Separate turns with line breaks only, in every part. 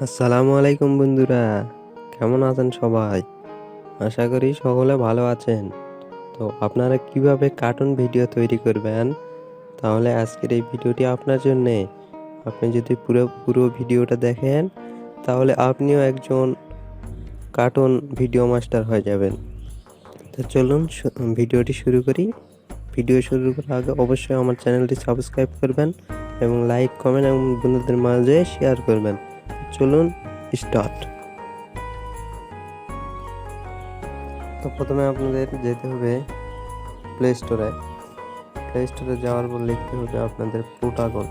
আসসালামু আলাইকুম বন্ধুরা, কেমন আছেন সবাই? আশা করি সকলে ভালো আছেন। তো আপনারা কীভাবে কার্টুন ভিডিও তৈরি করবেন? তাহলে আজকের এই ভিডিওটি আপনার জন্যে। আপনি যদি পুরো পুরো ভিডিওটা দেখেন, তাহলে আপনিও একজন কার্টুন ভিডিও মাস্টার হয়ে যাবেন। তো চলুন ভিডিওটি শুরু করি। ভিডিও শুরু করার আগে অবশ্যই আমার চ্যানেলটি সাবস্ক্রাইব করবেন এবং লাইক কমেন্ট এবং বন্ধুদের মাঝে শেয়ার করবেন। চলুন স্টার্ট তো প্রথমে আপনাদের যেতে হবে প্লে স্টোরে প্লে স্টোরে যাওয়ার পর লিখতে হবে আপনাদের প্রোটাগন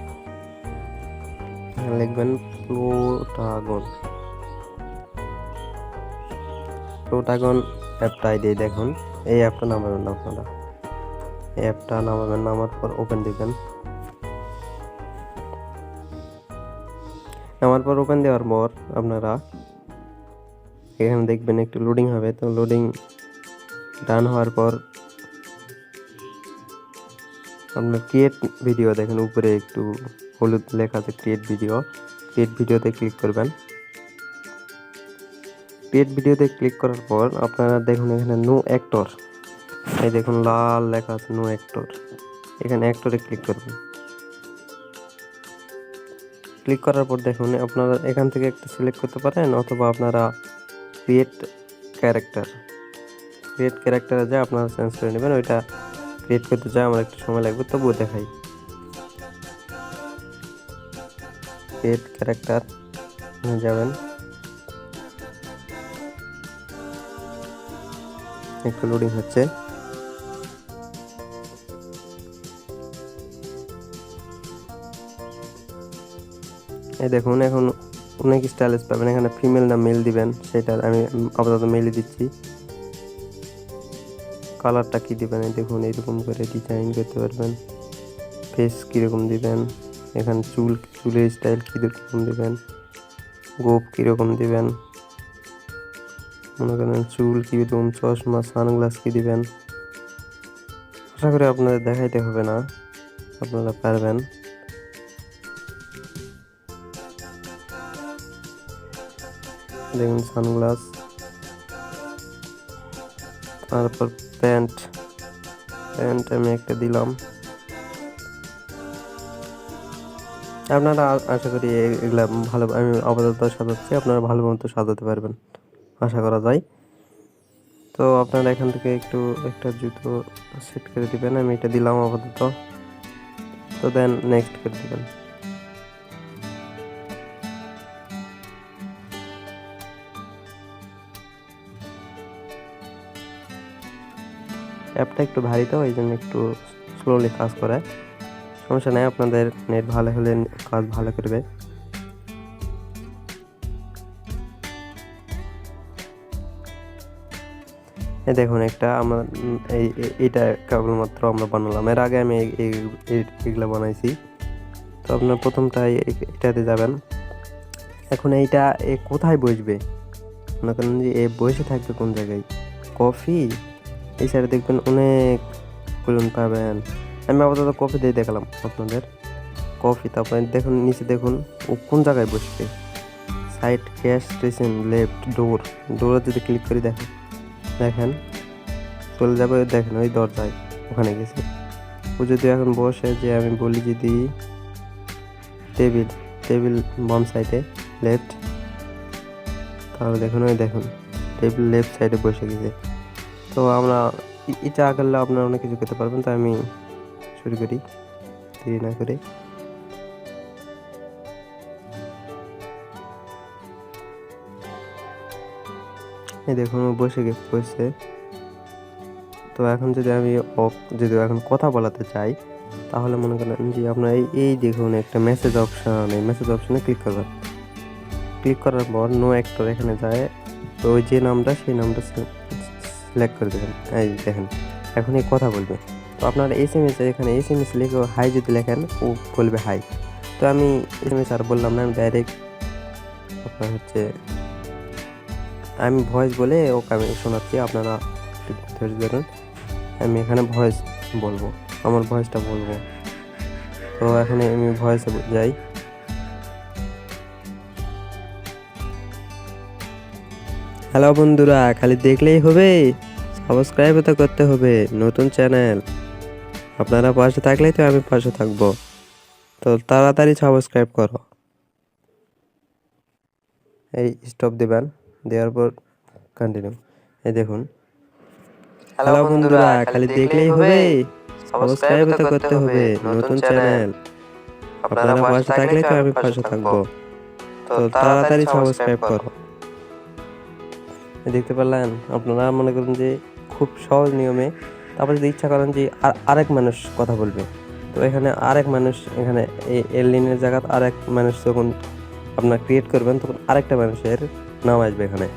লিখবেন প্রোটাগন প্রোটাগন অ্যাপটা দিয়ে দেখুন। এই অ্যাপটা নামাবেন আপনারা। এই অ্যাপটা নামাবেন নামার পর ওপেন দিবেন নামার পর ওপেন দেওয়ার পর আপনারা এখানে দেখবেন একটু লোডিং হবে। তো লোডিং ডান হওয়ার পর আপনার ক্রিয়েট ভিডিও দেখেন, উপরে একটু হলুদ লেখা আছে ক্রিয়েট ভিডিও ক্রিয়েট ভিডিওতে ক্লিক করবেন। ক্রিয়েট ভিডিওতে ক্লিক করার পর আপনারা দেখুন এখানে নো অ্যাক্টর এই দেখুন লাল লেখা আছে নো অ্যাক্টর এখানে অ্যাক্টরে ক্লিক করবেন। ক্লিক করার পর দেখুন, আপনারা এখান থেকে একটা সিলেক্ট করতে পারেন অথবা আপনারা ক্রিয়েট ক্যারেক্টার ক্রিয়েট ক্যারেক্টারে যা আপনারা চেঞ্জ করে নেবেন, ওইটা ক্রিয়েট করতে যা আমার একটু সময় লাগবে, তবুও দেখাই। ক্রিয়েট ক্যারেক্টার যাবেন। একটু লোডিং হচ্ছে। এই দেখুন, এখন অনেক স্টাইলিশ পাবেন। এখানে ফিমেল না মেল দিবেন সেটা আমি আপাতত মেলই দিচ্ছি। কালারটা কী দেবেন? দেখুন এরকম করে ডিজাইন করতে পারবেন। ফেস কীরকম দিবেন? এখানে চুল, চুলের স্টাইল কীরকম দেবেন? গোপ কীরকম দিবেন? মনে করেন চুল কীরকম চশমা সানগ্লাস কী দিবেন? আশা করি আপনাদের দেখাইতে হবে না। আপনারা পারবেন। দেখুন সানগ্লাস তারপর প্যান্ট প্যান্ট আমি একটা দিলাম। আপনারা আশা করি এগুলা ভালো, আমি আপাতত সাজাচ্ছি, আপনারা ভালো মতো সাজাতে পারবেন, আশা করা যায়। তো আপনারা এখান থেকে একটু, একটা জুতো সেট করে দিবেন, আমি এটা দিলাম আপাতত তো দেন নেক্সট করে দিবেন। অ্যাপটা একটু ভারী তো এই জন্য একটু স্লোলি কাজ করে সমস্যা নেই, আপনাদের নেট ভালো হলে কাজ ভালো করবে। দেখুন, একটা আমার এই এইটা কেবলমাত্র আমরা বানালাম। এর আগে আমি এগুলো বানাইছি। তো আপনার প্রথমটা এই- এই- এটাতে যাবেন। এখন এইটা এ কোথায় বসবে? মনে করেন যে এ বসে থাকবে কোন জায়গায়? কফি? এই সাইডে দেখবেন অনেক কুলন পাবেন। আমি আপাতত কফি দিয়ে দেখালাম আপনাদের। কফি তারপরে দেখুন, নিচে দেখুন, ও কোন জায়গায় বসবে? Side cash station left door ডোরে যদি ক্লিক করে দেখেন দেখেন, চলে যাবে, দেখেন, ওই দরজায়, ওখানে গেছে। ও যদি এখন বসে, যে আমি বলি যদি টেবিল টেবিল বাম সাইডে লেফট তাহলে দেখুন, ওই দেখুন টেবিল লেফট সাইডে বসে গেছে। তো আমরা এটা করলে আপনারা অনেক কিছু করতে পারবেন তো আমি শুরু করি। দেরি না করে। এই দেখুন বসে বসে। তো এখন যদি আমি যদি এখন কথা বলাতে চাই, তাহলে মনে করেন যে আপনার এই এই দেখুন একটা মেসেজ অপশান এই মেসেজ অপশানে ক্লিক করবেন। ক্লিক করার পর নো অ্যাক্টর এখানে যায়। তো ওই যে নামটা, সেই নামটা সিলেক্ট করে দেবেন। এই দেখেন, এখন এই কথা বলবে। তো আপনার এস এম এস এখানে এস এম এস লিখে হাই যদি লেখেন, ও বলবে হাই তো আমি এস এম এস আর বললাম না, আমি ডাইরেক্ট আপনার হচ্ছে, আমি ভয়েস বলে ওকে আমি শোনাচ্ছি, আপনারা ধৈর্য ধরুন। আমি এখানে ভয়েস বলব, আমার ভয়েসটা বলব। তো এখানে আমি ভয়েসে যাই। হ্যালো বন্ধুরা খালি দেখলেই হবে। সাবস্ক্রাইব তো করতে হবে নতুন চ্যানেল। আপনারা পাশে থাকলেই তো আমি পাশে থাকব। তো তাড়াতাড়ি সাবস্ক্রাইব করো। এই স্টপ দেবেন দেওয়ার পর কন্টিনিউ এই দেখুন। হ্যালো বন্ধুরা খালি দেখলেই হবে। সাবস্ক্রাইব তো করতে হবে নতুন চ্যানেল। আপনারা পাশে থাকলেই তো আমি পাশে থাকব। তো তাড়াতাড়ি সাবস্ক্রাইব করো। দেখতে পারলেন, আপনারা মনে করুন যে খুব সহজ নিয়মে তারপরে যদি ইচ্ছা করেন যে আর- আরেক মানুষ কথা বলবে। তো এখানে আরেক মানুষ, এখানে এই এলিনের জায়গা আরেক মানুষ যখন আপনার ক্রিয়েট করবেন, তখন আরেকটা মানুষের নাম আসবে এখানে।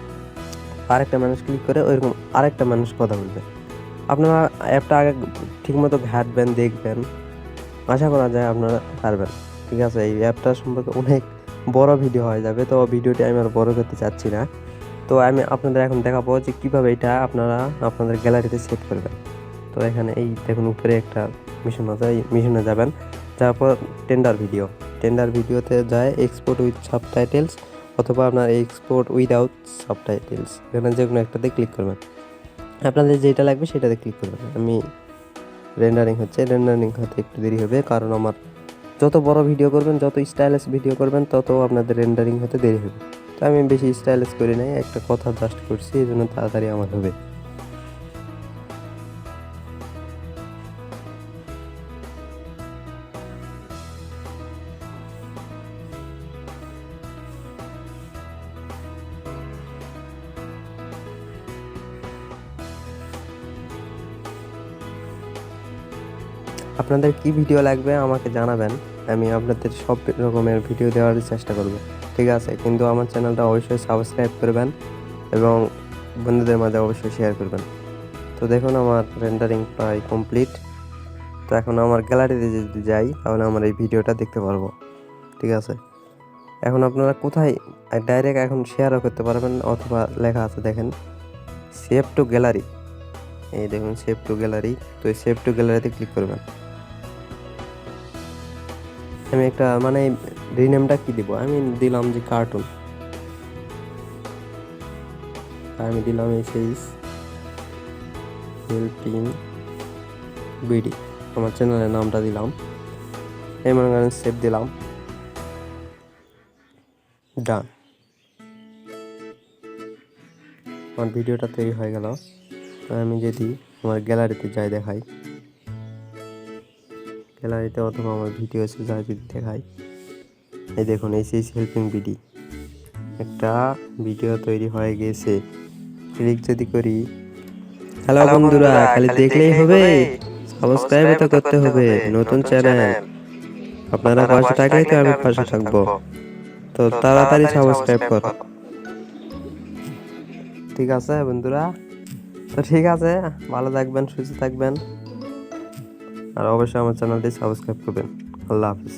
আরেকটা মানুষ ক্লিক করে ওইরকম আরেকটা মানুষ কথা বলবে। আপনারা অ্যাপটা আগে ঠিকমতো ঘাটবেন, দেখবেন। আশা করা যায় আপনারা পারবেন। ঠিক আছে, এই অ্যাপটা সম্পর্কে অনেক বড় ভিডিও হয়ে যাবে, তো ভিডিওটি আমি আর বড় করতে চাচ্ছি না। তো আমি আপনাদের এখন দেখাবো যে কীভাবে এটা আপনারা আপনাদের গ্যালারিতে সেট করবেন। তো এখানে এই দেখুন, উপরে একটা মিশন এই মিশনে যাবেন। তারপর টেন্ডার ভিডিও টেন্ডার ভিডিওতে যায় এক্সপোর্ট উইথ সাবটাইটেলস অথবা আপনার এক্সপোর্ট উইদাউট সাবটাইটেলস এখানে যে কোনো একটাতে ক্লিক করবেন। আপনাদের যেটা লাগবে সেটাতে ক্লিক করবেন। আমি রেন্ডারিং হচ্ছে রেন্ডারিং হতে একটু দেরি হবে কারণ আমার যত বড় ভিডিও করবেন, যত স্টাইলিশ ভিডিও করবেন, তত আপনাদের রেন্ডারিং হতে দেরি হবে। তো আমি বেশি স্টাইলিশ করি নাই, একটা কথা জাস্ট করছি, এই জন্য তাড়াতাড়ি আমার হবে। আপনাদের কি ভিডিও লাগবে আমাকে জানাবেন, আমি আপনাদের সব রকমের ভিডিও দেওয়ার চেষ্টা করব। ঠিক আছে, কিন্তু আমার চ্যানেলটা অবশ্যই সাবস্ক্রাইব করবেন এবং বন্ধুদের মাঝে অবশ্যই শেয়ার করবেন। তো দেখুন, আমার রেন্ডারিং প্রায় কমপ্লিট তো এখন আমার গ্যালারিতে যদি যাই, তাহলে আমার এই ভিডিওটা দেখতে পারব। ঠিক আছে? এখন আপনারা কোথায় ডাইরেক্ট এখন শেয়ারও করতে পারবেন অথবা লেখা আছে দেখেন সেভ টু গ্যালারি এই দেখুন সেভ টু গ্যালারি তো এই সেভ টু গ্যালারিতে ক্লিক করবেন। আমি একটা মানে রিনেমটা কি দিব? আমি দিলাম যে কার্টুন আমি দিলাম এই সিরিজ হেল্পিং বিডি আমার চ্যানেলের নামটা দিলাম। এই মনে করেন সেভ দিলাম। ডান আমার ভিডিওটা তৈরি হয়ে গেল। আমি যদি আমার গ্যালারিতে যাই দেখাই। গ্যালারিতে অথবা আমার ভিডিও এসে যাই যদি দেখাই। এই দেখুন এই সেই হেল্পিং বিডি একটা ভিডিও তৈরি হয়ে গেছে। ক্লিক যদি করি। হ্যালো বন্ধুরা খালি দেখলেই হবে। সাবস্ক্রাইব তো করতে হবে নতুন চ্যানেল আপনারা পাশে থাকলেই তো আমি পাশে থাকব। তো তাড়াতাড়ি সাবস্ক্রাইব করো। ঠিক আছে বন্ধুরা। তো ঠিক আছে ভালো থাকবেন সুস্থ থাকবেন। আর অবশ্যই আমার চ্যানেলটি সাবস্ক্রাইব করবেন। আল্লাহ হাফিজ।